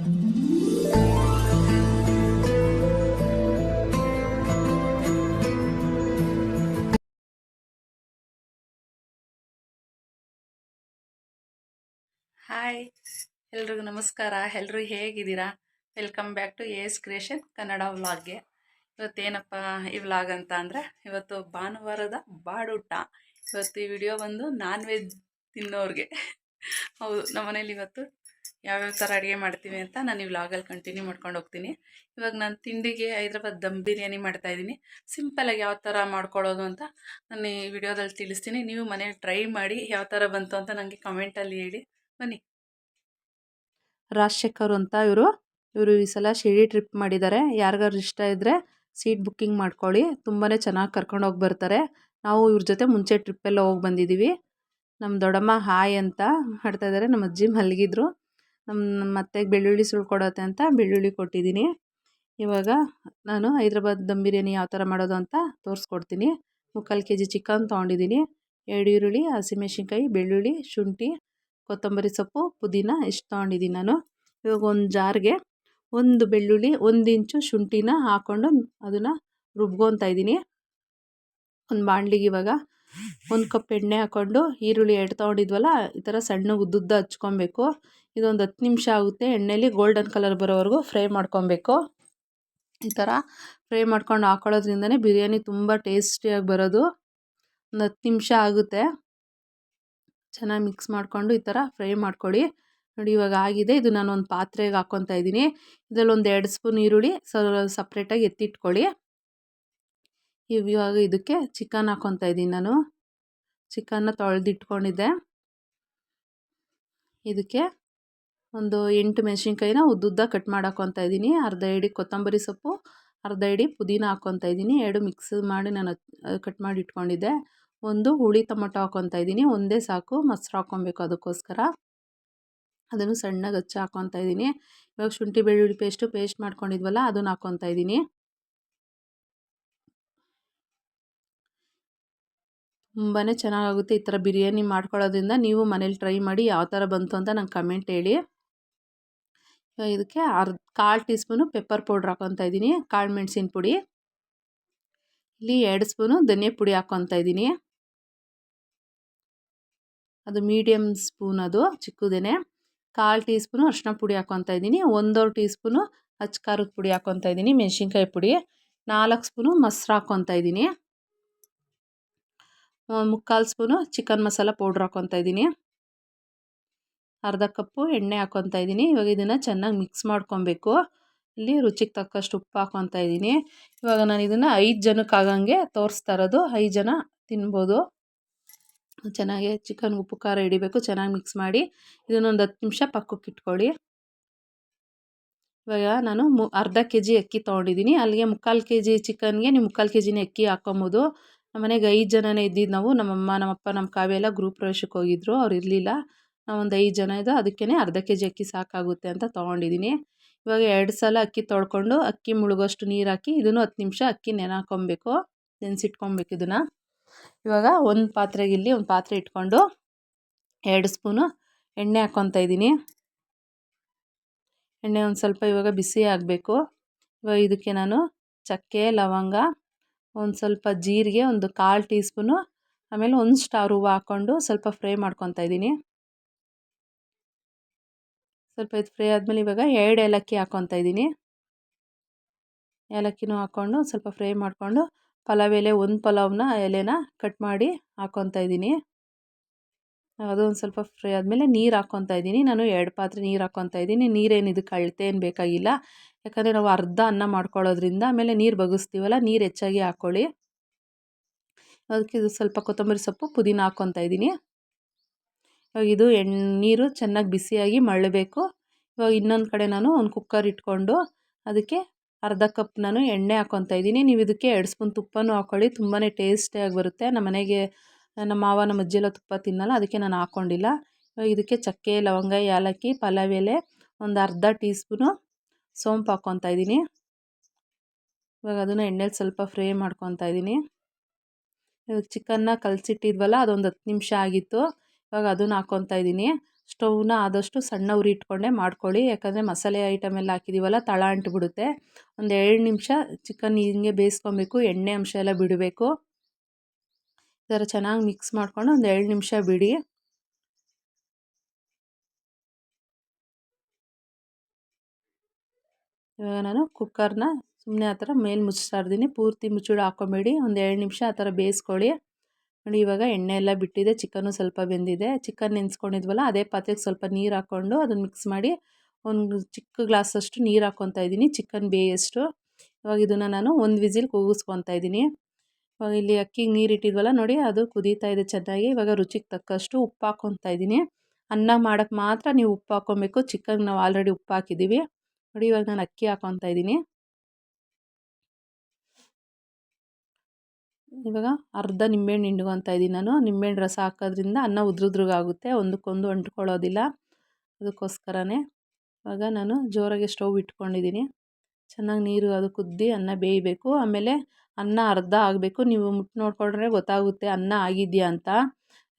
Hi ಎಲ್ರಿಗೂ ನಮಸ್ಕಾರ. ಎಲ್ಲರೂ ಹೇಗಿದ್ದೀರಾ? Welcome back to S creation Kannada ವ್ಲಾಗ್ಗೆ. ಇವತ್ತೇನಪ್ಪ ಈ ವ್ಲಾಗ್ ಅಂತ ಅಂದರೆ, ಇವತ್ತು ಭಾನುವಾರದ ಬಾಡೂಟ. ಇವತ್ತು ಈ ವಿಡಿಯೋ ಬಂದು ನಾನ್ ವೆಜ್ ತಿನ್ನೋರಿಗೆ. ಹೌದು, ನಮ್ಮನೇಲಿ ಇವತ್ತು ಯಾವ್ಯಾವ ಥರ ಅಡುಗೆ ಮಾಡ್ತೀನಿ ಅಂತ ನಾನು ಈ ವ್ಲಾಗಲ್ಲಿ ಕಂಟಿನ್ಯೂ ಮಾಡ್ಕೊಂಡು ಹೋಗ್ತೀನಿ. ಇವಾಗ ನಾನು ತಿಂಡಿಗೆ ಹೈದ್ರಾಬಾದ್ ದಮ್ ಬಿರಿಯಾನಿ ಮಾಡ್ತಾಯಿದ್ದೀನಿ ಸಿಂಪಲಾಗಿ ಯಾವ ಥರ ಮಾಡ್ಕೊಳ್ಳೋದು ಅಂತ ನಾನು ಈ ವಿಡಿಯೋದಲ್ಲಿ ತಿಳಿಸ್ತೀನಿ. ನೀವು ಮನೇಲಿ ಟ್ರೈ ಮಾಡಿ ಯಾವ ಥರ ಬಂತು ಅಂತ ನನಗೆ ಕಮೆಂಟಲ್ಲಿ ಹೇಳಿ. ಬನ್ನಿ. ರಾಜಶೇಖರ್ ಅಂತ ಇವರು. ಇವರು ಈ ಸಲ ಶಿರ್ಡಿ ಟ್ರಿಪ್ ಮಾಡಿದ್ದಾರೆ. ಯಾರಿಗಾರು ಇಷ್ಟ ಇದ್ದರೆ ಸೀಟ್ ಬುಕ್ಕಿಂಗ್ ಮಾಡ್ಕೊಳ್ಳಿ. ತುಂಬಾ ಚೆನ್ನಾಗಿ ಕರ್ಕೊಂಡು ಹೋಗಿ ಬರ್ತಾರೆ. ನಾವು ಇವ್ರ ಜೊತೆ ಮುಂಚೆ ಟ್ರಿಪ್ಪೆಲ್ಲ ಹೋಗಿ ಬಂದಿದ್ದೀವಿ ನಮ್ಮ ದೊಡ್ಡಮ್ಮ ಹಾಯ್ ಅಂತ ಮಾಡ್ತಾಯಿದ್ದಾರೆ ನಮ್ಮ ಅಜ್ಜಿ ಮಲಗಿದ್ರು. ನಮ್ಮ ಮತ್ತೆ ಬೆಳ್ಳುಳ್ಳಿ ಸುಳ್ಕೊಡತ್ತೆ ಅಂತ ಬೆಳ್ಳುಳ್ಳಿ ಕೊಟ್ಟಿದ್ದೀನಿ. ಇವಾಗ ನಾನು ಹೈದ್ರಾಬಾದ್ ದಮ್ ಬಿರಿಯಾನಿ ಯಾವ ಥರ ಮಾಡೋದು ಅಂತ ತೋರಿಸ್ಕೊಡ್ತೀನಿ. ಮುಕ್ಕಾಲು ಕೆ ಜಿ ಚಿಕನ್ ತೊಗೊಂಡಿದ್ದೀನಿ. ಎರಡು ಈರುಳ್ಳಿ, ಹಸಿಮೆಣ್ಸಿನ್ಕಾಯಿ, ಬೆಳ್ಳುಳ್ಳಿ, ಶುಂಠಿ, ಕೊತ್ತಂಬರಿ ಸೊಪ್ಪು, ಪುದೀನ ಇಷ್ಟು ತೊಗೊಂಡಿದ್ದೀನಿ ನಾನು. ಇವಾಗ ಒಂದು ಜಾರ್ಗೆ ಒಂದು ಬೆಳ್ಳುಳ್ಳಿ, ಒಂದು ಇಂಚು ಶುಂಠಿನ ಹಾಕ್ಕೊಂಡು ಅದನ್ನು ರುಬ್ಕೊತಾ ಇದ್ದೀನಿ. ಒಂದು ಬಾಣಲಿಗೆ ಇವಾಗ ಒಂದು ಕಪ್ ಎಣ್ಣೆ ಹಾಕ್ಕೊಂಡು ಈರುಳ್ಳಿ ಎರಡು ತೊಗೊಂಡಿದ್ವಲ್ಲ, ಈ ಥರ ಸಣ್ಣ ಉದ್ದುದ್ದ ಹಚ್ಕೊಬೇಕು. ಇದೊಂದು ಹತ್ತು ನಿಮಿಷ ಆಗುತ್ತೆ. ಎಣ್ಣೆಲಿ ಗೋಲ್ಡನ್ ಕಲರ್ ಬರೋವರೆಗೂ ಫ್ರೈ ಮಾಡ್ಕೊಬೇಕು. ಈ ಥರ ಫ್ರೈ ಮಾಡ್ಕೊಂಡು ಹಾಕೊಳ್ಳೋದ್ರಿಂದನೇ ಬಿರಿಯಾನಿ ತುಂಬ ಟೇಸ್ಟಿಯಾಗಿ ಬರೋದು. ಒಂದು ಹತ್ತು ನಿಮಿಷ ಆಗುತ್ತೆ. ಚೆನ್ನಾಗಿ ಮಿಕ್ಸ್ ಮಾಡಿಕೊಂಡು ಈ ಥರ ಫ್ರೈ ಮಾಡ್ಕೊಳ್ಳಿ ನೋಡಿ ಇವಾಗ ಆಗಿದೆ. ಇದು ನಾನು ಒಂದು ಪಾತ್ರೆಗೆ ಹಾಕ್ಕೊತಾ ಇದ್ದೀನಿ. ಇದರಲ್ಲಿ ಒಂದು ಎರಡು ಸ್ಪೂನ್ ಈರುಳ್ಳಿ ಸ್ವಲ್ಪ ಸಪ್ರೇಟಾಗಿ ಎತ್ತಿಟ್ಕೊಳ್ಳಿ. ಇವಾಗ ಇದಕ್ಕೆ ಚಿಕನ್ ಹಾಕ್ಕೊತಾ ಇದ್ದೀನಿ ನಾನು. ಚಿಕನ್ನ ತೊಳೆದಿಟ್ಕೊಂಡಿದ್ದೆ. ಇದಕ್ಕೆ ಒಂದು ಎಂಟು ಮೆಣಸಿನ್ಕಾಯಿನ ಉದ್ದುದ್ದ ಕಟ್ ಮಾಡಿ ಇದ್ದೀನಿ. ಅರ್ಧ ಇಡಿ ಕೊತ್ತಂಬರಿ ಸೊಪ್ಪು, ಅರ್ಧ ಇಡಿ ಪುದೀನ ಹಾಕ್ಕೊತಾ ಇದ್ದೀನಿ. ಎರಡು ಮಿಕ್ಸ್ ಮಾಡಿ ನಾನು ಕಟ್ ಮಾಡಿ ಇಟ್ಕೊಂಡಿದ್ದೆ. ಒಂದು ಹುಳಿ ಟೊಮೊಟೊ ಹಾಕ್ಕೊತಾ ಇದ್ದೀನಿ. ಒಂದೇ ಸಾಕು. ಮೊಸರು ಹಾಕ್ಕೊಬೇಕು ಅದಕ್ಕೋಸ್ಕರ. ಅದನ್ನು ಸಣ್ಣಗೆ ಹಚ್ಚಿ ಹಾಕ್ಕೊತಾ ಇದ್ದೀನಿ. ಇವಾಗ ಶುಂಠಿ, ಬೆಳ್ಳುಳ್ಳಿ ಪೇಸ್ಟು ಪೇಸ್ಟ್ ಮಾಡ್ಕೊಂಡಿದ್ವಲ್ಲ, ಅದನ್ನು ಹಾಕ್ಕೊತಾ ಇದ್ದೀನಿ. ತುಂಬಾ ಚೆನ್ನಾಗಾಗುತ್ತೆ ಈ ಥರ ಬಿರಿಯಾನಿ ಮಾಡ್ಕೊಳ್ಳೋದ್ರಿಂದ. ನೀವು ಮನೇಲಿ ಟ್ರೈ ಮಾಡಿ ಯಾವ ಥರ ಬಂತು ಅಂತ ನಂಗೆ ಕಮೆಂಟ್ ಹೇಳಿ. ಇದಕ್ಕೆ ಅರ್ಧ ಕಾಲು ಟೀ ಸ್ಪೂನು ಪೆಪ್ಪರ್ ಪೌಡ್ರ್ ಹಾಕ್ಕೊತಾ ಇದ್ದೀನಿ, ಕಾಳು ಮೆಣಸಿನ ಪುಡಿ. ಇಲ್ಲಿ ಎರಡು ಸ್ಪೂನು ಧನಿಯಾ ಪುಡಿ ಹಾಕ್ಕೊತಾ ಇದ್ದೀನಿ. ಅದು ಮೀಡಿಯಮ್ ಸ್ಪೂನ್ ಅದು, ಚಿಕ್ಕದೇನೆ. ಕಾಲು ಟೀ ಸ್ಪೂನು ಅರಿಶಿನ ಪುಡಿ ಹಾಕ್ಕೊತಾ ಇದ್ದೀನಿ, ಒಂದೂವರೆ ಟೀ ಸ್ಪೂನು ಅಚ್ಚ ಖಾರದ ಪುಡಿ ಹಾಕ್ಕೊತಾ ಇದ್ದೀನಿ, ಮೆಣಸಿನ್ಕಾಯಿ ಪುಡಿ. ನಾಲ್ಕು ಸ್ಪೂನು ಮೊಸರು ಹಾಕ್ಕೊತಾ ಇದ್ದೀನಿ. ಮುಕ್ಕಾಲು ಸ್ಪೂನು ಚಿಕನ್ ಮಸಾಲ ಪೌಡ್ರ್ ಹಾಕ್ಕೊತಾ ಇದ್ದೀನಿ. ಅರ್ಧ ಕಪ್ಪು ಎಣ್ಣೆ ಹಾಕ್ಕೊತಾ ಇದ್ದೀನಿ. ಇವಾಗ ಇದನ್ನು ಚೆನ್ನಾಗಿ ಮಿಕ್ಸ್ ಮಾಡ್ಕೊಬೇಕು. ಇಲ್ಲಿ ರುಚಿಗೆ ತಕ್ಕಷ್ಟು ಉಪ್ಪು ಹಾಕ್ಕೊತಾ ಇದ್ದೀನಿ. ಇವಾಗ ನಾನು ಇದನ್ನು ಐದು ಜನಕ್ಕೆ ಆಗಂಗೆ ತೋರಿಸ್ತಾ ಇರೋದು. ಐದು ಜನ ತಿನ್ಬೋದು. ಚೆನ್ನಾಗಿ ಚಿಕನ್ ಉಪ್ಪು, ಖಾರ ಹಿಡಿಬೇಕು. ಚೆನ್ನಾಗಿ ಮಿಕ್ಸ್ ಮಾಡಿ ಇದನ್ನೊಂದು ಹತ್ತು ನಿಮಿಷ ಪಕ್ಕಕ್ಕೆ ಇಟ್ಕೊಳ್ಳಿ. ಇವಾಗ ನಾನು ಮು, ಅರ್ಧ ಕೆ ಜಿ ಅಕ್ಕಿ ತೊಗೊಂಡಿದ್ದೀನಿ. ಅಲ್ಲಿಗೆ ಮುಕ್ಕಾಲು ಕೆ ಜಿ ಚಿಕನ್ಗೆ ನೀವು ಮುಕ್ಕಾಲು ಕೆ ಜಿನೇ ಅಕ್ಕಿ ಹಾಕ್ಕೊಬೋದು ನಮ್ಮ ಮನೆಗೆ ಐದು ಜನನೇ ಇದ್ದಿದ್ದು ನಾವು. ನಮ್ಮಮ್ಮ, ನಮ್ಮಪ್ಪ ನಮ್ಮ ಕಾವ್ಯ ಎಲ್ಲ ಗೃಹ ಪ್ರವೇಶಕ್ಕೆ ಹೋಗಿದ್ರು. ಅವ್ರು ಇರಲಿಲ್ಲ. ಒಂದು ಐದು ಜನ ಇದ್ದು ಅದಕ್ಕೇ ಅರ್ಧ ಕೆ ಜಿ ಅಕ್ಕಿ ಸಾಕಾಗುತ್ತೆ ಅಂತ ತೊಗೊಂಡಿದ್ದೀನಿ ಇವಾಗ ಎರಡು ಸಲ ಅಕ್ಕಿ ತೊಳ್ಕೊಂಡು ಅಕ್ಕಿ ಮುಳುಗೋಷ್ಟು ನೀರು ಹಾಕಿ ಇದನ್ನು ಹತ್ತು ನಿಮಿಷ ಅಕ್ಕಿ ನೆನೆ ಹಾಕ್ಕೊಬೇಕು ನೆನೆಸಿಟ್ಕೊಬೇಕು ಇದನ್ನು. ಇವಾಗ ಒಂದು ಪಾತ್ರೆಗೆ ಇಲ್ಲಿ ಒಂದು ಪಾತ್ರೆ ಇಟ್ಕೊಂಡು ಎರಡು ಸ್ಪೂನು ಎಣ್ಣೆ ಹಾಕ್ಕೊತಾ ಇದ್ದೀನಿ ಎಣ್ಣೆ ಒಂದು ಸ್ವಲ್ಪ ಇವಾಗ ಬಿಸಿ ಆಗಬೇಕು. ಇವಾಗ ಇದಕ್ಕೆ ನಾನು ಚಕ್ಕೆ, ಲವಂಗ, ಒಂದು ಸ್ವಲ್ಪ ಜೀರಿಗೆ, ಒಂದು ಕಾಲು ಟೀ ಸ್ಪೂನು ಆಮೇಲೆ ಒಂದು ಸ್ಟಾರ್ ಹೂವು ಹಾಕ್ಕೊಂಡು ಸ್ವಲ್ಪ ಫ್ರೈ ಮಾಡ್ಕೊತಾ ಇದ್ದೀನಿ ಸ್ವಲ್ಪ ಇದು ಫ್ರೈ ಆದಮೇಲೆ ಇವಾಗ ಎರಡು ಏಲಕ್ಕಿ ಹಾಕ್ಕೊತಾ ಇದ್ದೀನಿ. ಏಲಕ್ಕಿನೂ ಹಾಕ್ಕೊಂಡು ಸ್ವಲ್ಪ ಫ್ರೈ ಮಾಡಿಕೊಂಡು ಪಲಾವ್ ಎಲೆ, ಒಂದು ಪಲಾವ್ನ ಎಲೆನ ಕಟ್ ಮಾಡಿ ಹಾಕ್ಕೊತಾ ಇದ್ದೀನಿ. ಅದು ಒಂದು ಸ್ವಲ್ಪ ಫ್ರೈ ಆದಮೇಲೆ ನೀರು ಹಾಕ್ಕೊತಾ ಇದ್ದೀನಿ. ನಾನು ಎರಡು ಪಾತ್ರೆ ನೀರು ಹಾಕ್ಕೊತಾ ಇದ್ದೀನಿ. ನೀರೇನು ಇದಕ್ಕೆ ಅಳತೆ ಏನು ಬೇಕಾಗಿಲ್ಲ. ಯಾಕಂದರೆ ನಾವು ಅರ್ಧ ಅನ್ನ ಮಾಡ್ಕೊಳ್ಳೋದ್ರಿಂದ ಆಮೇಲೆ ನೀರು ಬಗ್ಗಿಸ್ತೀವಲ್ಲ ನೀರು ಹೆಚ್ಚಾಗಿ ಹಾಕ್ಕೊಳ್ಳಿ ಅದಕ್ಕೆ ಇದು ಸ್ವಲ್ಪ ಕೊತ್ತಂಬರಿ ಸೊಪ್ಪು, ಪುದೀನ ಹಾಕ್ಕೊತಾ ಇದ್ದೀನಿ. ಇವಾಗ ಇದು ಎಣ್ಣೆ ನೀರು ಚೆನ್ನಾಗಿ ಬಿಸಿಯಾಗಿ ಮಳ್ಳಬೇಕು ಇವಾಗ ಇನ್ನೊಂದು ಕಡೆ ನಾನು ಒಂದು ಕುಕ್ಕರ್ ಇಟ್ಕೊಂಡು ಅದಕ್ಕೆ ಅರ್ಧ ಕಪ್ ನಾನು ಎಣ್ಣೆ ಹಾಕ್ಕೊತಾ ಇದ್ದೀನಿ. ನೀವು ಇದಕ್ಕೆ ಎರಡು ಸ್ಪೂನ್ ತುಪ್ಪನೂ ಹಾಕ್ಕೊಳ್ಳಿ ತುಂಬಾ ಟೇಸ್ಟಿಯಾಗಿ ಬರುತ್ತೆ. ನಮ್ಮ ಮನೆಗೆ, ನಮ್ಮ ಮಾವ ನಮ್ಮ ಅಜ್ಜಿ ಎಲ್ಲ ತುಪ್ಪ ತಿನ್ನಲ್ಲ, ಅದಕ್ಕೆ ನಾನು ಹಾಕ್ಕೊಂಡಿಲ್ಲ ಇದಕ್ಕೆ ಚಕ್ಕೆ, ಲವಂಗ ಏಲಕ್ಕಿ ಪಲಾವ್ ಎಲೆ, ಒಂದು ಅರ್ಧ ಟೀ ಸ್ಪೂನು ಸೋಂಪು ಹಾಕ್ಕೊತಾ ಇದ್ದೀನಿ. ಇವಾಗ ಅದನ್ನು ಎಣ್ಣೆಲಿ ಸ್ವಲ್ಪ ಫ್ರೈ ಮಾಡ್ಕೊತಾ ಇದ್ದೀನಿ. ಇವಾಗ ಚಿಕನ್ನ ಕಲಸಿಟ್ಟಿದ್ವಲ್ಲ, ಅದೊಂದು ಹತ್ತು ನಿಮಿಷ ಆಗಿತ್ತು. ಇವಾಗ ಅದನ್ನು ಹಾಕ್ಕೊತಾ ಇದ್ದೀನಿ. ಸ್ಟೌವ್ನ ಆದಷ್ಟು ಸಣ್ಣ ಉರಿ ಇಟ್ಕೊಂಡೆ ಮಾಡ್ಕೊಳ್ಳಿ. ಯಾಕಂದರೆ ಮಸಾಲೆ ಐಟಮ್ ಎಲ್ಲ ಹಾಕಿದ್ದೀವಲ್ಲ ತಳ ಅಂಟ್ಬಿಡುತ್ತೆ. ಒಂದು ಎರಡು ನಿಮಿಷ ಚಿಕನ್ ಹಿಂಗೆ ಬೇಯಿಸ್ಕೊಬೇಕು, ಎಣ್ಣೆ ಅಂಶ ಎಲ್ಲ ಬಿಡಬೇಕು. ಈ ಥರ ಚೆನ್ನಾಗಿ ಮಿಕ್ಸ್ ಮಾಡ್ಕೊಂಡು ಒಂದು ಎರಡು ನಿಮಿಷ ಬಿಡಿ. ಇವಾಗ ನಾನು ಕುಕ್ಕರ್ನ ಸುಮ್ಮನೆ ಆ ಥರ ಮೇಲೆ ಮುಚ್ಚಿಸ್ತಾ ಇದ್ದೀನಿ ಪೂರ್ತಿ ಮುಚ್ಚಿಡ ಹಾಕ್ಕೊಬೇಡಿ ಒಂದು ಎರಡು ನಿಮಿಷ ಆ ಥರ ಬೇಯಿಸ್ಕೊಳ್ಳಿ. ನೋಡಿ, ಇವಾಗ ಎಣ್ಣೆ ಎಲ್ಲ ಬಿಟ್ಟಿದೆ ಚಿಕನ್ನು ಸ್ವಲ್ಪ ಬೆಂದಿದೆ. ಚಿಕನ್ ನೆನೆಸ್ಕೊಂಡಿದ್ವಲ್ಲ, ಅದೇ ಪಾತ್ರೆಗೆ ಸ್ವಲ್ಪ ನೀರು ಹಾಕ್ಕೊಂಡು ಅದನ್ನು ಮಿಕ್ಸ್ ಮಾಡಿ ಒಂದು ಚಿಕ್ಕ ಗ್ಲಾಸಷ್ಟು ನೀರು ಹಾಕ್ಕೊತಾ ಇದ್ದೀನಿ. ಚಿಕನ್ ಬೇಯಷ್ಟು. ಇವಾಗ ಇದನ್ನು ನಾನು ಒಂದು ವಿಸಿಲ್ ಕೂಗಿಸ್ಕೊತಾ ಇದ್ದೀನಿ. ಇವಾಗ ಇಲ್ಲಿ ಅಕ್ಕಿಗೆ ನೀರು ಇಟ್ಟಿದ್ವಲ್ಲ, ನೋಡಿ ಅದು ಕುದೀತಾ ಇದೆ ಚೆನ್ನಾಗಿ. ಇವಾಗ ರುಚಿಗೆ ತಕ್ಕಷ್ಟು ಉಪ್ಪು ಹಾಕ್ಕೊತಾ ಇದ್ದೀನಿ. ಅನ್ನ ಮಾಡೋಕ್ಕೆ ಮಾತ್ರ ನೀವು ಉಪ್ಪು ಹಾಕ್ಕೊಬೇಕು ಚಿಕನ್ ನಾವು ಆಲ್ರೆಡಿ ಉಪ್ಪು ಹಾಕಿದ್ದೀವಿ. ನೋಡಿ, ಇವಾಗ ನಾನು ಅಕ್ಕಿ ಹಾಕ್ಕೊತಾ ಇದ್ದೀನಿ. ಇವಾಗ ಅರ್ಧ ನಿಂಬೆಹಣ್ಣು ಹಿಂಡ್ಕೊತಾ ಇದ್ದೀನಿ ನಾನು. ನಿಂಬೆಹಣ್ಣು ರಸ ಹಾಕೋದ್ರಿಂದ ಅನ್ನ ಉದ್ರುದ್ರಗಾಗುತ್ತೆ. ಒಂದಕ್ಕೊಂದು ಅಂಟ್ಕೊಳ್ಳೋದಿಲ್ಲ. ಅದಕ್ಕೋಸ್ಕರನೇ ಇವಾಗ ನಾನು ಜೋರಾಗಿ ಸ್ಟವ್ ಇಟ್ಕೊಂಡಿದ್ದೀನಿ. ಚೆನ್ನಾಗಿ ನೀರು ಅದು ಕುದ್ದಿ ಅನ್ನ ಬೇಯಬೇಕು. ಆಮೇಲೆ ಅನ್ನ ಅರ್ಧ ಆಗಬೇಕು. ನೀವು ಮುಟ್ಟು ನೋಡ್ಕೊಂಡ್ರೆ ಗೊತ್ತಾಗುತ್ತೆ ಅನ್ನ ಆಗಿದೆಯಾ ಅಂತ.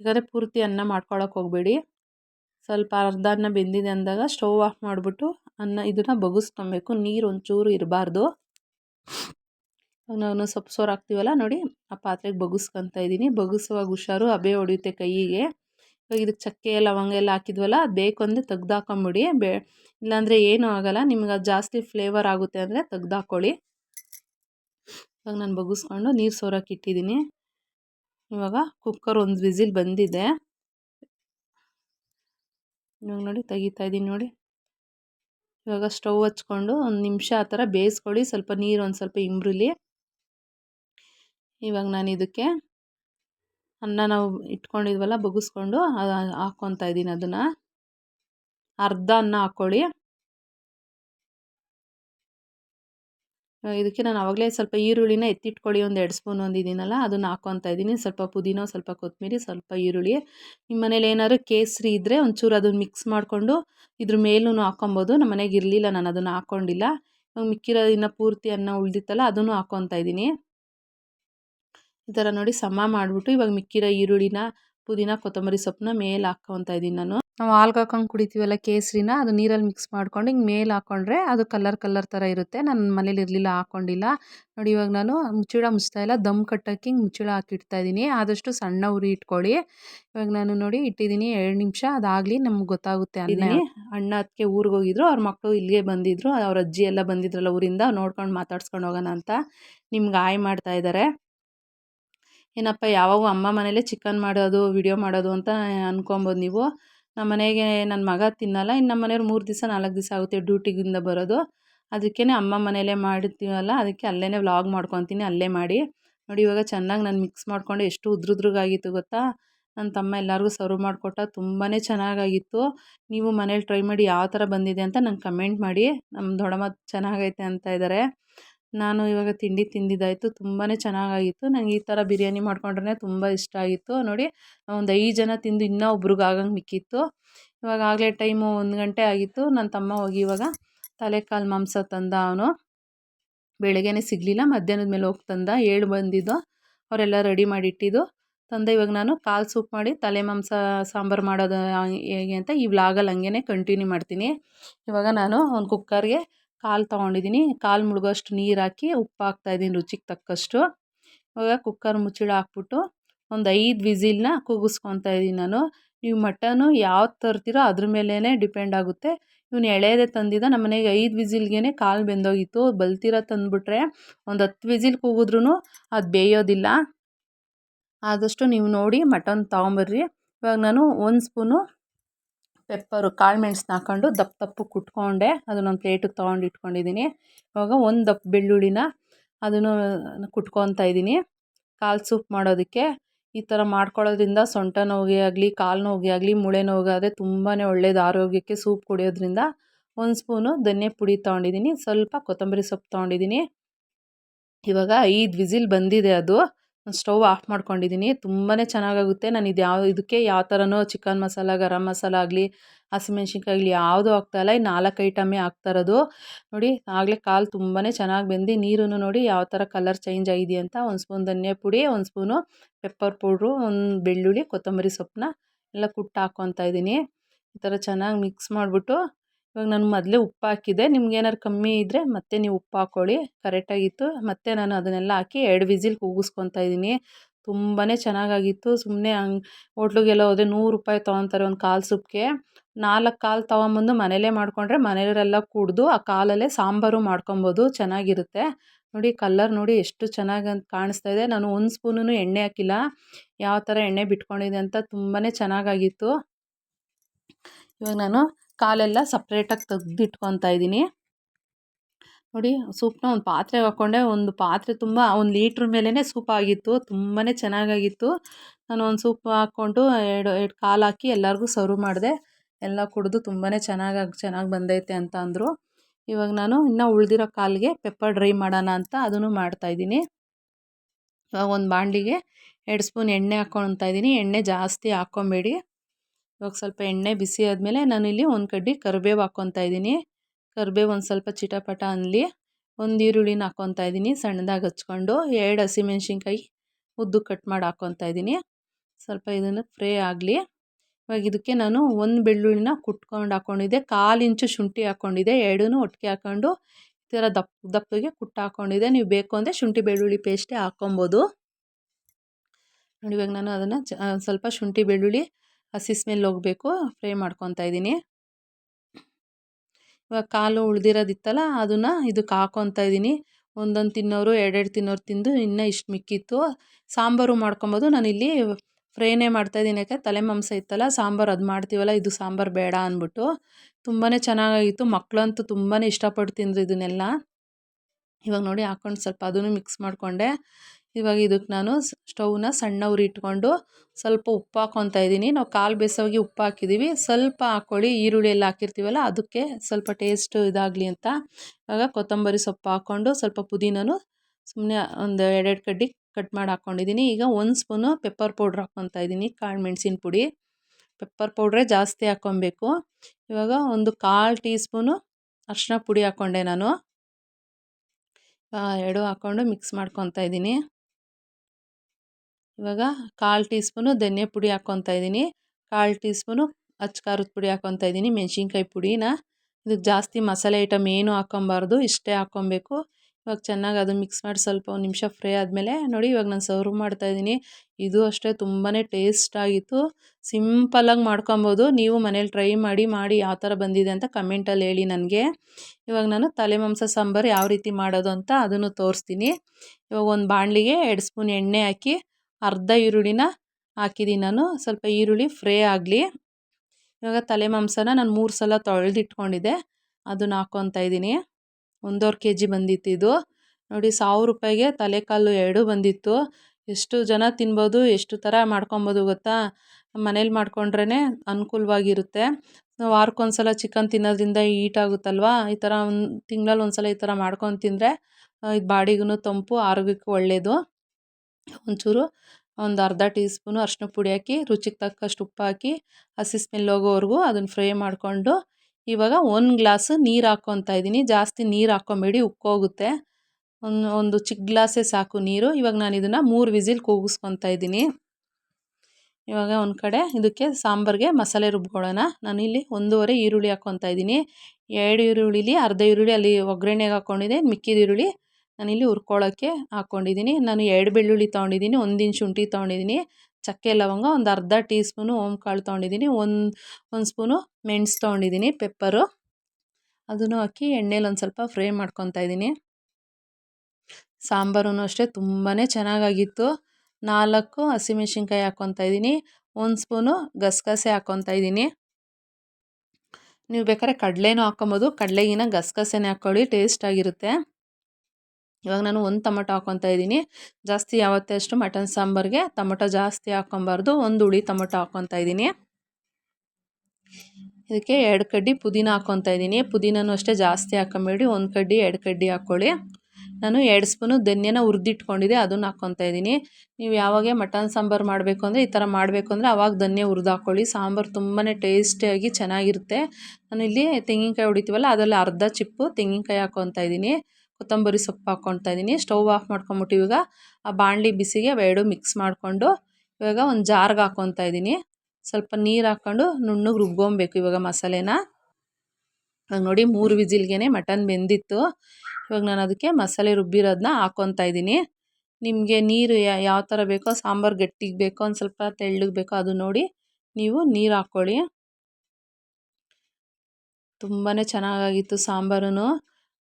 ಯಾಕಂದರೆ ಪೂರ್ತಿ ಅನ್ನ ಮಾಡ್ಕೊಳಕ್ಕೆ ಹೋಗಬೇಡಿ. ಸ್ವಲ್ಪ ಅರ್ಧ ಅನ್ನ ಬೆಂದಿದೆ ಅಂದಾಗ ಸ್ಟವ್ ಆಫ್ ಮಾಡಿಬಿಟ್ಟು ಅನ್ನ ಇದನ್ನು ಬಗ್ಗಿಸ್ಕೊಬೇಕು ನೀರು ಒಂಚೂರು ಇರಬಾರ್ದು. ನಾನು ಸೊಪ್ಪು ಸೋರು ಹಾಕ್ತೀವಲ್ಲ ನೋಡಿ, ಆ ಪಾತ್ರೆಗೆ ಬಗ್ಗಿಸ್ಕೊತಾ ಇದ್ದೀನಿ. ಬಗ್ಗಿಸುವಾಗ ಹುಷಾರು, ಹಬೆ ಹೊಡೆಯುತ್ತೆ ಕೈಯಿಗೆ ಇವಾಗ ಇದಕ್ಕೆ ಚಕ್ಕೆ, ಲವಂಗ ಎಲ್ಲ ಹಾಕಿದ್ವಲ್ಲ, ಅದು ಬೇಕು ಅಂದರೆ ತೆಗ್ದು ಹಾಕೊಂಬಿಡಿ ಬೇ, ಇಲ್ಲಾಂದರೆ ಏನೂ ಆಗೋಲ್ಲ. ನಿಮ್ಗೆ ಅದು ಜಾಸ್ತಿ ಫ್ಲೇವರ್ ಆಗುತ್ತೆ ಅಂದರೆ ತೆಗ್ದು ಹಾಕ್ಕೊಳ್ಳಿ ಇವಾಗ ನಾನು ಬಗ್ಗಿಸ್ಕೊಂಡು ನೀರು ಸೋರಕ್ಕೆ ಇಟ್ಟಿದ್ದೀನಿ. ಇವಾಗ ಕುಕ್ಕರ್ ಒಂದು ವಿಸಿಲ್ ಬಂದಿದೆ. ಇವಾಗ ನೋಡಿ ತೆಗಿತಾ ಇದ್ದೀನಿ ನೋಡಿ. ಇವಾಗ ಸ್ಟವ್ ಹಚ್ಕೊಂಡು ಒಂದು ನಿಮಿಷ ಆ ಥರ ಬೇಯಿಸ್ಕೊಳ್ಳಿ. ಸ್ವಲ್ಪ ನೀರು ಒಂದು ಸ್ವಲ್ಪ ಇಂಬ್ರಲಿ. ಇವಾಗ ನಾನು ಇದಕ್ಕೆ ಅನ್ನ ನಾವು ಇಟ್ಕೊಂಡಿದ್ವಲ್ಲ ಬಗ್ಗಿಸ್ಕೊಂಡು ಹಾಕ್ಕೊತಾ ಇದ್ದೀನಿ ಅದನ್ನು. ಅರ್ಧ ಅನ್ನ ಹಾಕ್ಕೊಳ್ಳಿ. ಇದಕ್ಕೆ ನಾನು ಆವಾಗಲೇ ಸ್ವಲ್ಪ ಈರುಳ್ಳಿನ ಎತ್ತಿಟ್ಕೊಳ್ಳಿ, ಒಂದು ಎರಡು ಸ್ಪೂನ್ ಒಂದಿದ್ದೀನಲ್ಲ ಅದನ್ನು ಹಾಕ್ಕೊತಾ ಇದ್ದೀನಿ. ಸ್ವಲ್ಪ ಪುದೀನ, ಸ್ವಲ್ಪ ಕೊತ್ತಂಬರಿ ಸ್ವಲ್ಪ ಈರುಳ್ಳಿ. ನಿಮ್ಮ ಮನೇಲಿ ಏನಾದ್ರು ಕೇಸರಿ ಇದ್ದರೆ ಒಂಚೂರು ಅದನ್ನು ಮಿಕ್ಸ್ ಮಾಡಿಕೊಂಡು ಇದ್ರ ಮೇಲೂ ಹಾಕ್ಕೊಬೋದು. ನಮ್ಮ ಮನೆಗೆ ಇರಲಿಲ್ಲ ನಾನು ಅದನ್ನು ಹಾಕ್ಕೊಂಡಿಲ್ಲ ಮಿಕ್ಕಿರೋ ಪೂರ್ತಿ ಅನ್ನ ಉಳಿದಿತ್ತಲ್ಲ ಅದನ್ನು ಹಾಕ್ಕೊತಾ ಇದ್ದೀನಿ. ಈ ಥರ ನೋಡಿ ಸಮ ಮಾಡಿಬಿಟ್ಟು ಇವಾಗ ಮಿಕ್ಕಿರೋ ಈರುಳ್ಳಿನ ಪುದೀನ ಕೊತ್ತಂಬರಿ ಸೊಪ್ಪನ್ನ ಮೇಲೆ ಹಾಕ್ಕೊತಾ ಇದ್ದೀನಿ ನಾನು. ನಾವು ಹಾಲ್ಗೆ ಹಾಕೊಂಡು ಕುಡಿತೀವಲ್ಲ ಕೇಸರಿನ ಅದು ನೀರಲ್ಲಿ ಮಿಕ್ಸ್ ಮಾಡ್ಕೊಂಡು ಹಿಂಗೆ ಮೇಲೆ ಹಾಕ್ಕೊಂಡ್ರೆ ಅದು ಕಲರ್ ಕಲರ್ ಥರ ಇರುತ್ತೆ. ನನ್ನ ಮನೇಲಿ ಇರಲಿಲ್ಲ ಹಾಕ್ಕೊಂಡಿಲ್ಲ ನೋಡಿ ಇವಾಗ ನಾನು ಮುಚ್ಚಿಡ ಮುಚ್ತಾ ಇಲ್ಲ ದಮ್ ಕಟ್ಟಕ್ಕೆ ಹಿಂಗೆ ಮುಚ್ಚಿಡ ಹಾಕಿಡ್ತಾ ಇದ್ದೀನಿ. ಆದಷ್ಟು ಸಣ್ಣ ಉರಿ ಇಟ್ಕೊಳ್ಳಿ. ಇವಾಗ ನಾನು ನೋಡಿ ಇಟ್ಟಿದ್ದೀನಿ ಎರಡು ನಿಮಿಷ ಅದಾಗಲಿ ನಮ್ಗೆ ಗೊತ್ತಾಗುತ್ತೆ ಅಲ್ಲಿ ಅಣ್ಣ ಅದಕ್ಕೆ ಊರಿಗೆ ಹೋಗಿದ್ರು ಅವ್ರ ಮಕ್ಕಳು ಇಲ್ಲಿಗೆ ಬಂದಿದ್ರು ಅವ್ರ ಅಜ್ಜಿ ಎಲ್ಲ ಬಂದಿದ್ರಲ್ಲ ಊರಿಂದ ನೋಡ್ಕೊಂಡು ಮಾತಾಡ್ಸ್ಕೊಂಡು ಹೋಗೋಣ ಅಂತ. ನಿಮ್ಗೆ ಆಯ್ ಮಾಡ್ತಾ ಇದ್ದಾರೆ ಏನಪ್ಪ ಯಾವಾಗ ಅಮ್ಮ ಮನೇಲೆ ಚಿಕನ್ ಮಾಡೋದು ವಿಡಿಯೋ ಮಾಡೋದು ಅಂತ ಅಂದ್ಕೊಬೋದು ನೀವು. ನಮ್ಮ ಮನೆಗೆ ನನ್ನ ಮಗ ತಿನ್ನಲ್ಲ ಇನ್ನು ನಮ್ಮ ಮನೆಯವ್ರು ಮೂರು ದಿವಸ, ನಾಲ್ಕು ದಿವಸ ಆಗುತ್ತೆ ಡ್ಯೂಟಿಗಿಂದ ಬರೋದು. ಅದಕ್ಕೇ ಅಮ್ಮ ಮನೇಲೇ ಮಾಡಿರ್ತೀವಲ್ಲ ಅದಕ್ಕೆ ಅಲ್ಲೇ ವ್ಲಾಗ್ ಮಾಡ್ಕೊತೀನಿ, ಅಲ್ಲೇ ಮಾಡಿ. ನೋಡಿ ಇವಾಗ ಚೆನ್ನಾಗಿ ನಾನು ಮಿಕ್ಸ್ ಮಾಡಿಕೊಂಡು ಎಷ್ಟು ಉದ್ರುದ್ರುಗಾಗಿತ್ತು ಗೊತ್ತಾ? ನನ್ನ ತಮ್ಮ ಎಲ್ಲರಿಗೂ ಸರ್ವ್ ಮಾಡಿಕೊಟ್ಟ ತುಂಬಾ ಚೆನ್ನಾಗಾಗಿತ್ತು. ನೀವು ಮನೇಲಿ ಟ್ರೈ ಮಾಡಿ ಯಾವ ಥರ ಬಂದಿದೆ ಅಂತ ನಂಗೆ ಕಮೆಂಟ್ ಮಾಡಿ. ನಮ್ಮ ದೊಡ್ಡಮ್ಮ ಚೆನ್ನಾಗೈತೆ ಅಂತ ಇದ್ದಾರೆ ನಾನು ಇವಾಗ ತಿಂಡಿ ತಿಂದಿದ್ದಾಯಿತು ತುಂಬಾ ಚೆನ್ನಾಗಾಗಿತ್ತು. ನನಗೆ ಈ ಥರ ಬಿರಿಯಾನಿ ಮಾಡ್ಕೊಂಡ್ರೆ ತುಂಬ ಇಷ್ಟ ಆಗಿತ್ತು. ನೋಡಿ, ಒಂದು ಐದು ಜನ ತಿಂದು ಇನ್ನೂ ಒಬ್ರಿಗೆ ಆಗಂಗೆ ಮಿಕ್ಕಿತ್ತು. ಇವಾಗ ಆಗಲೇ ಟೈಮು ಒಂದು ಗಂಟೆ ಆಗಿತ್ತು. ನನ್ನ ತಮ್ಮ ಹೋಗಿ ಇವಾಗ ತಲೆಕಾಲು ಮಾಂಸ ತಂದ ಅವನು. ಬೆಳಗ್ಗೆನೇ ಸಿಗಲಿಲ್ಲ, ಮಧ್ಯಾಹ್ನದ ಮೇಲೆ ಹೋಗಿ ತಂದ. ಏಳು ಬಂದಿದ್ದು, ಅವರೆಲ್ಲ ರೆಡಿ ಮಾಡಿ ಇಟ್ಟಿದ್ದು ತಂದ ಇವಾಗ ನಾನು ಕಾಲು ಸೂಪ್ ಮಾಡಿ, ತಲೆ ಮಾಂಸ ಸಾಂಬಾರು ಮಾಡೋದು ಹೇಗೆ ಅಂತ ಈ ವ್ಲಾಗಲ್ಲಿ ಹಂಗೆ ಕಂಟಿನ್ಯೂ ಮಾಡ್ತೀನಿ. ಇವಾಗ ನಾನು ಒಂದು ಕುಕ್ಕರ್ಗೆ ಕಾಲು ತೊಗೊಂಡಿದ್ದೀನಿ ಕಾಲು ಮುಳುಗೋಷ್ಟು ನೀರು ಹಾಕಿ ಉಪ್ಪು ಹಾಕ್ತಾಯಿದ್ದೀನಿ ರುಚಿಗೆ ತಕ್ಕಷ್ಟು. ಇವಾಗ ಕುಕ್ಕರ್ ಮುಚ್ಚಳ ಹಾಕ್ಬಿಟ್ಟು ಒಂದು ಐದು ವಿಸಿಲ್ನ ಕೂಗಿಸ್ಕೊತಾ ಇದ್ದೀನಿ ನಾನು. ನೀವು ಮಟನು ಯಾವ ತರ್ತೀರೋ ಅದ್ರ ಮೇಲೇ ಡಿಪೆಂಡ್ ಆಗುತ್ತೆ. ಇವನು ಎಳೆಯದೆ ತಂದಿದ್ದ ನಮ್ಮ ಮನೆಗೆ ಐದು ವಿಸಿಲ್ಗೆ ಕಾಲು ಬೆಂದೋಗಿತ್ತು. ಬಲ್ತಿರ ತಂದುಬಿಟ್ರೆ ಒಂದು ಹತ್ತು ವಿಸಿಲ್ ಕೂಗಿದ್ರೂ ಅದು ಬೇಯೋದಿಲ್ಲ. ಆದಷ್ಟು ನೀವು ನೋಡಿ ಮಟನ್ ತೊಗೊಂಬರ್ರಿ. ಇವಾಗ ನಾನು ಒಂದು ಸ್ಪೂನು ಪೆಪ್ಪರು, ಕಾಳು ಹಾಕ್ಕೊಂಡು ದಪ್ಪ ದಪ್ಪ ಕುಟ್ಕೊಂಡೆ ಅದನ್ನೊಂದು ಪ್ಲೇಟಿಗೆ ತೊಗೊಂಡು ಇಟ್ಕೊಂಡಿದ್ದೀನಿ ಇವಾಗ ಒಂದು ದಪ್ಪ ಬೆಳ್ಳುಳ್ಳಿನ ಅದನ್ನು ಕುಟ್ಕೊತಾ ಇದ್ದೀನಿ ಕಾಲು ಸೂಪ್ ಮಾಡೋದಕ್ಕೆ ಈ ಥರ ಮಾಡ್ಕೊಳ್ಳೋದ್ರಿಂದ ಸೊಂಟ ನೋವಿಗೆ ಆಗಲಿ, ಕಾಲು ನೋವಿಗೆ ಆಗಲಿ, ಮೂಳೆ ನೋವಿಗಾದರೆ ತುಂಬಾ ಒಳ್ಳೆಯದು ಆರೋಗ್ಯಕ್ಕೆ ಸೂಪ್ ಕುಡಿಯೋದ್ರಿಂದ ಒಂದು ಸ್ಪೂನು ಧನ್ಯ ಪುಡಿ ತೊಗೊಂಡಿದ್ದೀನಿ ಸ್ವಲ್ಪ ಕೊತ್ತಂಬರಿ ಸೊಪ್ಪು ತೊಗೊಂಡಿದ್ದೀನಿ ಇವಾಗ ಐದು ವಿಸಿಲ್ ಬಂದಿದೆ ಅದು. ಸ್ಟವ್ ಆಫ್ ಮಾಡ್ಕೊಂಡಿದ್ದೀನಿ ತುಂಬಾ ಚೆನ್ನಾಗಾಗುತ್ತೆ. ನಾನು ಇದು ಯಾವ ಇದಕ್ಕೆ ಯಾವ ಥರನೋ ಚಿಕನ್ ಮಸಾಲ, ಗರಂ ಮಸಾಲ ಆಗಲಿ, ಹಸಿಮೆಣ್ಸಿನ್ಕಾಯಿ ಆಗಲಿ ಯಾವುದೂ ಹಾಕ್ತಾಯಿಲ್ಲ ಈ ನಾಲ್ಕು ಐಟಮೇ ಹಾಕ್ತಾಯಿರೋದು ನೋಡಿ, ಆಗಲೇ ಕಾಲು ತುಂಬಾ ಚೆನ್ನಾಗಿ ಬೆಂದು ನೀರೂ ನೋಡಿ ಯಾವ ಥರ ಕಲರ್ ಚೇಂಜ್ ಆಗಿದೆ ಅಂತ ಒಂದು ಸ್ಪೂನ್ ಧನಿಯಾ ಪುಡಿ, ಒಂದು ಸ್ಪೂನು ಪೆಪ್ಪರ್ ಪೌಡ್ರು, ಒಂದು ಬೆಳ್ಳುಳ್ಳಿ, ಕೊತ್ತಂಬರಿ ಸೊಪ್ಪನ್ನ ಎಲ್ಲ ಕುಟ್ಟು ಹಾಕ್ಕೊತಾ ಇದ್ದೀನಿ ಈ ಥರ ಚೆನ್ನಾಗಿ ಮಿಕ್ಸ್ ಮಾಡಿಬಿಟ್ಟು ಇವಾಗ ನಾನು ಮೊದಲೇ ಉಪ್ಪು ಹಾಕಿದ್ದೆ. ನಿಮ್ಗೆ ಏನಾರು ಕಮ್ಮಿ ಇದ್ದರೆ ಮತ್ತೆ ನೀವು ಉಪ್ಪು ಹಾಕ್ಕೊಳ್ಳಿ ಕರೆಕ್ಟಾಗಿತ್ತು. ಮತ್ತು ನಾನು ಅದನ್ನೆಲ್ಲ ಹಾಕಿ ಎರಡು ವಿಸಿಲ್ ಕೂಗಿಸ್ಕೊತಾ ಇದ್ದೀನಿ. ತುಂಬಾ ಚೆನ್ನಾಗಾಗಿತ್ತು. ಸುಮ್ಮನೆ ಹಂಗೆ ಹೋಟ್ಲಿಗೆಲ್ಲ ಹೋದರೆ ನೂರು ರೂಪಾಯಿ ತೊಗೊತಾರೆ ಒಂದು ಕಾಲು ಸೂಪ್ಗೆ. ನಾಲ್ಕು ಕಾಲು ತೊಗೊಂಬಂದು ಮನೇಲೇ ಮಾಡಿಕೊಂಡ್ರೆ ಮನೆಯವರೆಲ್ಲ ಕುಡಿದು ಆ ಕಾಲಲ್ಲೇ ಸಾಂಬಾರು ಮಾಡ್ಕೊಬೋದು. ಚೆನ್ನಾಗಿರುತ್ತೆ. ನೋಡಿ ಕಲ್ಲರ್ ನೋಡಿ ಎಷ್ಟು ಚೆನ್ನಾಗಿ ಅಂತ ಕಾಣಿಸ್ತಾ ಇದೆ. ನಾನು ಒಂದು ಸ್ಪೂನೂ ಎಣ್ಣೆ ಹಾಕಿಲ್ಲ. ಯಾವ ಥರ ಎಣ್ಣೆ ಬಿಟ್ಕೊಂಡಿದೆ ಅಂತ ತುಂಬಾ ಚೆನ್ನಾಗಾಗಿತ್ತು. ಇವಾಗ ನಾನು ಕಾಲೆಲ್ಲ ಸಪ್ರೇಟಾಗಿ ತೆಗ್ದಿಟ್ಕೊತಾ ಇದ್ದೀನಿ. ನೋಡಿ, ಸೂಪ್ನ ಒಂದು ಪಾತ್ರೆಗೆ ಹಾಕ್ಕೊಂಡೆ ಒಂದು ಪಾತ್ರೆ ತುಂಬ, ಒಂದು ಲೀಟ್ರ್ ಮೇಲೇ ಸೂಪ್ ಆಗಿತ್ತು. ತುಂಬಾ ಚೆನ್ನಾಗಾಗಿತ್ತು. ನಾನು ಒಂದು ಸೂಪ್ ಹಾಕ್ಕೊಂಡು ಎರಡು ಎರಡು ಕಾಲು ಹಾಕಿ ಎಲ್ಲರಿಗೂ ಸರ್ವ್ ಮಾಡಿದೆ. ಎಲ್ಲ ಕುಡಿದು ತುಂಬಾ ಚೆನ್ನಾಗಿ ಚೆನ್ನಾಗಿ ಬಂದೈತೆ ಅಂತ ಅಂದರು. ಇವಾಗ ನಾನು ಇನ್ನೂ ಉಳಿದಿರೋ ಕಾಲಿಗೆ ಪೆಪ್ಪರ್ ಡ್ರೈ ಮಾಡೋಣ ಅಂತ ಅದನ್ನು ಮಾಡ್ತಾಯಿದ್ದೀನಿ ಇವಾಗ ಒಂದು ಬಾಣಲಿಗೆ ಎರಡು ಸ್ಪೂನ್ ಎಣ್ಣೆ ಹಾಕ್ಕೊಳ್ತಾ ಇದ್ದೀನಿ. ಎಣ್ಣೆ ಜಾಸ್ತಿ ಹಾಕ್ಕೊಬೇಡಿ. ಇವಾಗ ಸ್ವಲ್ಪ ಎಣ್ಣೆ ಬಿಸಿ ಆದಮೇಲೆ ನಾನು ಇಲ್ಲಿ ಒಂದು ಕಡ್ಡಿ ಕರಿಬೇವು ಹಾಕ್ಕೊತಾ ಇದ್ದೀನಿ. ಕರಿಬೇವು ಒಂದು ಸ್ವಲ್ಪ ಚಿಟಪಟ ಅನ್ನಲಿ ಒಂದು ಈರುಳ್ಳಿನ ಹಾಕ್ಕೊತಾ ಇದ್ದೀನಿ ಸಣ್ಣದಾಗಿ ಹಚ್ಕೊಂಡು. ಎರಡು ಹಸಿಮೆಣ್ಸಿನ್ಕಾಯಿ ಉದ್ದು ಕಟ್ ಮಾಡಿ ಹಾಕ್ಕೊತಾ ಇದ್ದೀನಿ. ಸ್ವಲ್ಪ ಇದನ್ನು ಫ್ರೈ ಆಗಲಿ. ಇವಾಗ ಇದಕ್ಕೆ ನಾನು ಒಂದು ಬೆಳ್ಳುಳ್ಳಿನ ಕುಟ್ಕೊಂಡು ಹಾಕ್ಕೊಂಡಿದ್ದೆ ಕಾಲು ಇಂಚು ಶುಂಠಿ ಹಾಕ್ಕೊಂಡಿದ್ದೆ. ಎರಡೂ ಒಟ್ಟಿಗೆ ಹಾಕ್ಕೊಂಡು ಈ ಥರ ದಪ್ಪ, ದಪ್ಪಗೆ ಕುಟ್ಟ ಹಾಕ್ಕೊಂಡಿದ್ದೆ. ನೀವು ಬೇಕು ಅಂದರೆ ಶುಂಠಿ ಬೆಳ್ಳುಳ್ಳಿ ಪೇಸ್ಟೇ ಹಾಕ್ಕೊಬೋದು. ನೋಡಿ ಇವಾಗ ನಾನು ಅದನ್ನು ಸ್ವಲ್ಪ ಶುಂಠಿ ಬೆಳ್ಳುಳ್ಳಿ ಹಸಿ ಸ್ಮೆಲ್ ಹೋಗಬೇಕು, ಫ್ರೈ ಮಾಡ್ಕೊತಾ ಇದ್ದೀನಿ. ಇವಾಗ ಕಾಲು ಉಳಿದಿರೋದಿತ್ತಲ್ಲ, ಅದನ್ನು ಇದಕ್ಕೆ ಹಾಕೊತಾ ಇದ್ದೀನಿ. ಒಂದೊಂದು ತಿನ್ನೋರು, ಎರಡೆರಡು ತಿನ್ನೋರು ತಿಂದು ಇನ್ನೂ ಇಷ್ಟು ಮಿಕ್ಕಿತ್ತು. ಸಾಂಬಾರು ಮಾಡ್ಕೊಬೋದು. ನಾನಿಲ್ಲಿ ಫ್ರೈನೇ ಮಾಡ್ತಾಯಿದ್ದೀನಿ ಯಾಕೆ ತಲೆ ಮಾಂಸ ಇತ್ತಲ್ಲ, ಸಾಂಬಾರು ಅದು ಮಾಡ್ತೀವಲ್ಲ, ಇದು ಸಾಂಬಾರು ಬೇಡ ಅಂದ್ಬಿಟ್ಟು. ತುಂಬಾ ಚೆನ್ನಾಗಾಗಿತ್ತು. ಮಕ್ಕಳಂತೂ ತುಂಬಾ ಇಷ್ಟಪಟ್ಟು ತಿಂದರು ಇದನ್ನೆಲ್ಲ. ಇವಾಗ ನೋಡಿ ಹಾಕ್ಕೊಂಡು ಸ್ವಲ್ಪ ಅದನ್ನು ಮಿಕ್ಸ್ ಮಾಡಿಕೊಂಡೆ. ಇವಾಗ ಇದಕ್ಕೆ ನಾನು ಸ್ಟೌವ್ನ ಸಣ್ಣ ಉರಿ ಇಟ್ಕೊಂಡು ಸ್ವಲ್ಪ ಉಪ್ಪು ಹಾಕ್ಕೊತಾ ಇದ್ದೀನಿ. ನಾವು ಕಾಲು ಬೇಸೋಗಿ ಉಪ್ಪು ಹಾಕಿದ್ದೀವಿ ಸ್ವಲ್ಪ ಹಾಕ್ಕೊಳ್ಳಿ. ಈರುಳ್ಳಿ ಎಲ್ಲ ಹಾಕಿರ್ತೀವಲ್ಲ, ಅದಕ್ಕೆ ಸ್ವಲ್ಪ ಟೇಸ್ಟ್ ಇದಾಗಲಿ ಅಂತ. ಇವಾಗ ಕೊತ್ತಂಬರಿ ಸೊಪ್ಪು ಹಾಕ್ಕೊಂಡು ಸ್ವಲ್ಪ ಪುದೀನೂ ಸುಮ್ಮನೆ ಒಂದು ಎರಡೆರಡು ಕಡ್ಡಿ ಕಟ್ ಮಾಡಿ ಹಾಕ್ಕೊಂಡಿದ್ದೀನಿ ಈಗ ಒಂದು ಸ್ಪೂನು ಪೆಪ್ಪರ್ ಪೌಡ್ರ್ ಹಾಕ್ಕೊತಾ ಇದ್ದೀನಿ. ಕಾಳು ಮೆಣಸಿನ ಪುಡಿ. ಪೆಪ್ಪರ್ ಪೌಡ್ರೇ ಜಾಸ್ತಿ ಹಾಕ್ಕೊಬೇಕು ಇವಾಗ ಒಂದು ಕಾಲು ಟೀ ಸ್ಪೂನು ಅರಿಶಿನ ಪುಡಿ ಹಾಕ್ಕೊಂಡೆ ನಾನು. ಎರಡು ಹಾಕ್ಕೊಂಡು ಮಿಕ್ಸ್ ಮಾಡ್ಕೊತಾ ಇದ್ದೀನಿ. ಇವಾಗ ಕಾಲು ಟೀ ಸ್ಪೂನು ಧನಿಯಾ ಪುಡಿ ಹಾಕ್ಕೊತಾ ಇದ್ದೀನಿ. ಕಾಲು ಟೀ ಸ್ಪೂನು ಖಾರದ ಪುಡಿ ಹಾಕ್ಕೊತಾ ಇದ್ದೀನಿ. ಮೆಣಸಿನ್ಕಾಯಿ ಪುಡಿನ ಇದಕ್ಕೆ ಜಾಸ್ತಿ ಮಸಾಲೆ ಐಟಮ್ ಏನೂ ಹಾಕ್ಕೊಬಾರ್ದು, ಇಷ್ಟೇ ಹಾಕ್ಕೊಬೇಕು. ಇವಾಗ ಚೆನ್ನಾಗಿ ಅದು ಮಿಕ್ಸ್ ಮಾಡಿ ಸ್ವಲ್ಪ ಒಂದು ನಿಮಿಷ ಫ್ರೈ ಆದಮೇಲೆ ನೋಡಿ ಇವಾಗ ನಾನು ಸರ್ವ್ ಮಾಡ್ತಾಯಿದ್ದೀನಿ ಇದು ಅಷ್ಟೇ ತುಂಬಾ ಟೇಸ್ಟಾಗಿತ್ತು ಸಿಂಪಲಾಗಿ ಮಾಡ್ಕೊಬೋದು. ನೀವು ಮನೇಲಿ ಟ್ರೈ ಮಾಡಿ ಮಾಡಿ ಯಾವ ಥರ ಬಂದಿದೆ ಅಂತ ಕಮೆಂಟಲ್ಲಿ ಹೇಳಿ ನನಗೆ. ಇವಾಗ ನಾನು ತಲೆ ಮಾಂಸ ಸಾಂಬಾರು ಯಾವ ರೀತಿ ಮಾಡೋದು ಅಂತ ಅದನ್ನು ತೋರಿಸ್ತೀನಿ. ಇವಾಗ ಒಂದು ಬಾಣಲಿಗೆ ಎರಡು ಸ್ಪೂನ್ ಎಣ್ಣೆ ಹಾಕಿ ಅರ್ಧ ಈರುಳ್ಳಿನ ಹಾಕಿದ್ದೀನಿ ನಾನು. ಸ್ವಲ್ಪ ಈರುಳ್ಳಿ ಫ್ರೈ ಆಗಲಿ. ಇವಾಗ ತಲೆ ಮಾಂಸನ ನಾನು ಮೂರು ಸಲ ತೊಳೆದಿಟ್ಕೊಂಡಿದ್ದೆ. ಅದನ್ನು ಹಾಕ್ಕೊತಾ ಇದ್ದೀನಿ ಒಂದೂವರೆ ಕೆ ಜಿ ಬಂದಿತ್ತು ಇದು. ನೋಡಿ, ಸಾವಿರ ರೂಪಾಯಿಗೆ ತಲೆಕಾಲು ಎರಡು ಬಂದಿತ್ತು. ಎಷ್ಟು ಜನ ತಿನ್ಬೋದು, ಎಷ್ಟು ಥರ ಮಾಡ್ಕೊಬೋದು ಗೊತ್ತಾ? ಮನೇಲಿ ಮಾಡ್ಕೊಂಡ್ರೇ ಅನುಕೂಲವಾಗಿರುತ್ತೆ. ವಾರಕ್ಕೊಂದು ಸಲ ಚಿಕನ್ ತಿನ್ನೋದ್ರಿಂದ ಈಟ್ ಆಗುತ್ತಲ್ವ? ಈ ಥರ ಒಂದು ತಿಂಗಳಲ್ಲಿ ಒಂದು ಸಲ ಈ ಥರ ಮಾಡ್ಕೊಂಡು ತಿಂದರೆ ಇದು ಬಾಡಿಗೂ ತಂಪು, ಆರೋಗ್ಯಕ್ಕೂ ಒಳ್ಳೆಯದು ಒಂಚೂರು ಒಂದು ಅರ್ಧ ಟೀ ಸ್ಪೂನು ಅರಿಶಿನ ಪುಡಿ ಹಾಕಿ, ರುಚಿಗೆ ತಕ್ಕಷ್ಟು ಉಪ್ಪು ಹಾಕಿ, ಹಸಿ ಸ್ಮೆಲ್ ಹೋಗೋವರೆಗೂ ಅದನ್ನು ಫ್ರೈ ಮಾಡಿಕೊಂಡು, ಇವಾಗ ಒಂದು ಗ್ಲಾಸ್ ನೀರು ಹಾಕ್ಕೊತಾ ಇದ್ದೀನಿ ಜಾಸ್ತಿ ನೀರು ಹಾಕ್ಕೊಬೇಡಿ ಉಕ್ಕೋಗುತ್ತೆ ಒಂದು ಒಂದು ಚಿಕ್ಕ ಗ್ಲಾಸೇ ಸಾಕು ನೀರು. ಇವಾಗ ನಾನು ಇದನ್ನು ಮೂರು ವಿಸಿಲ್ ಕೂಗಿಸ್ಕೊತಾ ಇದ್ದೀನಿ ಇವಾಗ ಒಂದು ಕಡೆ ಇದಕ್ಕೆ ಸಾಂಬಾರಿಗೆ ಮಸಾಲೆ ರುಬ್ಕೊಳ್ಳೋಣ. ನಾನಿಲ್ಲಿ ಒಂದೂವರೆ ಈರುಳ್ಳಿ ಹಾಕ್ಕೊತಾ ಇದ್ದೀನಿ ಎರಡು ಈರುಳ್ಳಿಲಿ ಅರ್ಧ ಈರುಳ್ಳಿ ಅಲ್ಲಿ ಒಗ್ಗರಣೆಗೆ ಹಾಕ್ಕೊಂಡಿದ್ದೆ ಮಿಕ್ಕಿದ ಈರುಳ್ಳಿ. ನಾನಿಲ್ಲಿ ಹುರ್ಕೊಳ್ಳೋಕ್ಕೆ ಹಾಕ್ಕೊಂಡಿದ್ದೀನಿ. ನಾನು ಎರಡು ಬೆಳ್ಳುಳ್ಳಿ ತೊಗೊಂಡಿದ್ದೀನಿ ಒಂದಿನ ಶುಂಠಿ ತೊಗೊಂಡಿದ್ದೀನಿ, ಚಕ್ಕೆ ಲವಂಗ, ಒಂದು ಅರ್ಧ ಟೀ ಸ್ಪೂನು ಕಾಳು ತೊಗೊಂಡಿದ್ದೀನಿ, ಒಂದು ಒಂದು ಸ್ಪೂನು ಮೆಣಸು ತೊಗೊಂಡಿದ್ದೀನಿ, ಪೆಪ್ಪರು. ಅದನ್ನು ಹಾಕಿ ಎಣ್ಣೆಲಿ ಒಂದು ಸ್ವಲ್ಪ ಫ್ರೈ ಮಾಡ್ಕೊತಾ ಇದ್ದೀನಿ. ಸಾಂಬಾರು ಅಷ್ಟೇ ತುಂಬಾ ಚೆನ್ನಾಗಾಗಿತ್ತು. ನಾಲ್ಕು ಹಸಿಮೆಣ್ಸಿನ್ಕಾಯಿ ಹಾಕ್ಕೊತಾ ಇದ್ದೀನಿ, ಒಂದು ಸ್ಪೂನು ಗಸಗಸೆ ಹಾಕ್ಕೊತಾ ಇದ್ದೀನಿ. ನೀವು ಬೇಕಾದ್ರೆ ಕಡಲೆನೂ ಹಾಕ್ಕೊಬೋದು ಕಡಲೆಗಿನ ಗಸಗಸೆನೇ ಹಾಕ್ಕೊಳ್ಳಿ ಟೇಸ್ಟಾಗಿರುತ್ತೆ ಇವಾಗ ನಾನು ಒಂದು ಟೊಮೊಟೊ ಹಾಕ್ಕೊತಾ ಇದ್ದೀನಿ. ಜಾಸ್ತಿ ಯಾವತ್ತೇ ಅಷ್ಟು ಮಟನ್ ಸಾಂಬಾರಿಗೆ ಟೊಮೊಟೊ ಜಾಸ್ತಿ ಹಾಕ್ಕೊಬಾರ್ದು ಒಂದು ಹುಳಿ ಟೊಮೊಟೊ ಹಾಕ್ಕೊತಾ ಇದ್ದೀನಿ. ಇದಕ್ಕೆ ಎರಡು ಕಡ್ಡಿ ಪುದೀನ ಹಾಕ್ಕೊತಾ ಇದ್ದೀನಿ. ಪುದೀನೂ ಅಷ್ಟೇ ಜಾಸ್ತಿ ಹಾಕೊಂಬೇಡಿ. ಒಂದು ಕಡ್ಡಿ, ಎರಡು ಕಡ್ಡಿ ಹಾಕ್ಕೊಳ್ಳಿ ನಾನು ಎರಡು ಸ್ಪೂನು ಧನ್ಯನ ಹುರಿದಿಟ್ಕೊಂಡಿದ್ದೆ. ಅದನ್ನು ಹಾಕ್ಕೊತಾ ಇದ್ದೀನಿ. ನೀವು ಯಾವಾಗ ಮಟನ್ ಸಾಂಬಾರು ಮಾಡಬೇಕು ಅಂದರೆ ಈ ಥರ ಮಾಡಬೇಕು ಅಂದರೆ ಆವಾಗ ಧನ್ಯ ಹುರಿದು ಹಾಕ್ಕೊಳ್ಳಿ ಸಾಂಬಾರು ತುಂಬಾ ಟೇಸ್ಟಿಯಾಗಿ ಚೆನ್ನಾಗಿರುತ್ತೆ. ನಾನು ಇಲ್ಲಿ ತೆಂಗಿನಕಾಯಿ ಹೊಡಿತೀವಲ್ಲ, ಅದರಲ್ಲಿ ಅರ್ಧ ಚಿಪ್ಪು ತೆಂಗಿನಕಾಯಿ ಹಾಕ್ಕೊತಾ ಇದ್ದೀನಿ. ಕೊತ್ತಂಬರಿ ಸೊಪ್ಪು ಹಾಕ್ಕೊತಾ ಇದ್ದೀನಿ. ಸ್ಟವ್ ಆಫ್ ಮಾಡ್ಕೊಂಬಿಟ್ಟು ಇವಾಗ ಆ ಬಾಣಲಿ ಬಿಸಿಗೆ ಅವೆರಡು ಮಿಕ್ಸ್ ಮಾಡಿಕೊಂಡು ಇವಾಗ ಒಂದು ಜಾರ್ಗೆ ಹಾಕ್ಕೊತಾ ಇದ್ದೀನಿ. ಸ್ವಲ್ಪ ನೀರು ಹಾಕ್ಕೊಂಡು ನುಣ್ಣಗೆ ರುಬ್ಕೊಬೇಕು ಇವಾಗ ಮಸಾಲೆನ. ಇವಾಗ ನೋಡಿ ಮೂರು ವಿಸಿಲ್ಗೆ ಮಟನ್ ಬೆಂದಿತ್ತು. ಇವಾಗ ನಾನು ಅದಕ್ಕೆ ಮಸಾಲೆ ರುಬ್ಬಿರೋದನ್ನ ಹಾಕ್ಕೊತಾ ಇದ್ದೀನಿ. ನಿಮಗೆ ನೀರು ಯಾವ ಥರ ಬೇಕೋ ಸಾಂಬಾರು ಗಟ್ಟಿಗೆ ಬೇಕೋ ಒಂದು ಸ್ವಲ್ಪ ತೆಳ್ಳಗೆ ಬೇಕೋ ಅದು ನೋಡಿ ನೀವು ನೀರು ಹಾಕ್ಕೊಳ್ಳಿ. ತುಂಬಾ ಚೆನ್ನಾಗಾಗಿತ್ತು ಸಾಂಬಾರು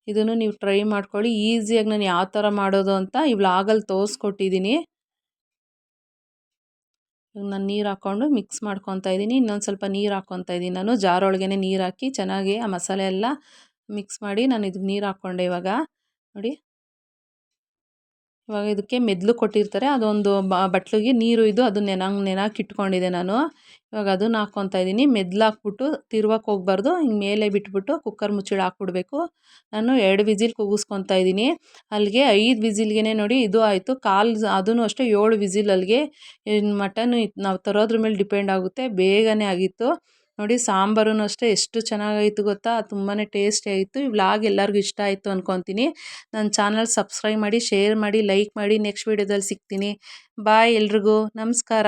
ಇದನ್ನು ನೀವು ಟ್ರೈ ಮಾಡ್ಕೊಳ್ಳಿ. ಈಸಿಯಾಗಿ ನಾನು ಯಾವ ಥರ ಮಾಡೋದು ಅಂತ ಈ ವ್ಲಾಗಲ್ಲಿ ತೋರಿಸ್ಕೊಟ್ಟಿದ್ದೀನಿ ನಾನು ನೀರು ಹಾಕ್ಕೊಂಡು ಮಿಕ್ಸ್ ಮಾಡ್ಕೊತಾ ಇದ್ದೀನಿ ಇನ್ನೊಂದು ಸ್ವಲ್ಪ ನೀರು ಹಾಕ್ಕೊತಾ ಇದ್ದೀನಿ ನಾನು. ಜಾರೊಳಗೆ ನೀರು ಹಾಕಿ ಚೆನ್ನಾಗಿ ಆ ಮಸಾಲೆ ಎಲ್ಲ ಮಿಕ್ಸ್ ಮಾಡಿ ನಾನು ಇದಕ್ಕೆ ನೀರು ಹಾಕ್ಕೊಂಡೆ ಇವಾಗ. ನೋಡಿ. ಇವಾಗ ಇದಕ್ಕೆ ಮೆದ್ಲು ಕೊಟ್ಟಿರ್ತಾರೆ. ಅದೊಂದು ಬಟ್ಲಿಗೆ ನೀರು ಇದು, ಅದು ನೆನಂಗೆ ನೆನಕ್ಕೆ ಇಟ್ಕೊಂಡಿದ್ದೆ ನಾನು. ಇವಾಗ ಅದನ್ನ ಹಾಕ್ಕೊತಾ ಇದ್ದೀನಿ. ಮೆದ್ಲು ಹಾಕ್ಬಿಟ್ಟು ತಿರ್ವಕ್ಕೆ ಹೋಗ್ಬಾರ್ದು. ಹಿಂಗೆ ಮೇಲೆ ಬಿಟ್ಬಿಟ್ಟು ಕುಕ್ಕರ್ ಮುಚ್ಚಳ ಹಾಕ್ಬಿಡ್ಬೇಕು. ನಾನು ಎರಡು ವಿಸಿಲ್ ಕೂಗಿಸ್ಕೊತಾ ಇದ್ದೀನಿ. ಅಲ್ಲಿಗೆ ಐದು ವಿಸಿಲ್ಗೆ ನೋಡಿ ಇದು ಆಯಿತು. ಕಾಲು ಅದೂ ಅಷ್ಟೇ ಏಳು ವಿಸಿಲ್ ಅಲ್ಲಿಗೆ ಮಟನ್ ನಾವು ತರೋದ್ರ ಮೇಲೆ ಡಿಪೆಂಡ್ ಆಗುತ್ತೆ. ಬೇಗನೆ ಆಗಿತ್ತು. ನೋಡಿ ಸಾಂಬಾರೂ ಅಷ್ಟೇ ಎಷ್ಟು ಚೆನ್ನಾಗಾಯಿತು ಗೊತ್ತಾ? ತುಂಬಾ ಟೇಸ್ಟಿ ಆಯಿತು. ಈ ವ್ಲಾಗ್ ಎಲ್ಲರಿಗೂ ಇಷ್ಟ ಆಯಿತು ಅಂದ್ಕೊತೀನಿ ನನ್ನ ಚಾನಲ್ ಸಬ್ಸ್ಕ್ರೈಬ್ ಮಾಡಿ, ಶೇರ್ ಮಾಡಿ, ಲೈಕ್ ಮಾಡಿ. ನೆಕ್ಸ್ಟ್ ವೀಡಿಯೋದಲ್ಲಿ ಸಿಗ್ತೀನಿ. ಬಾಯ್ ಎಲ್ರಿಗೂ. ನಮಸ್ಕಾರ.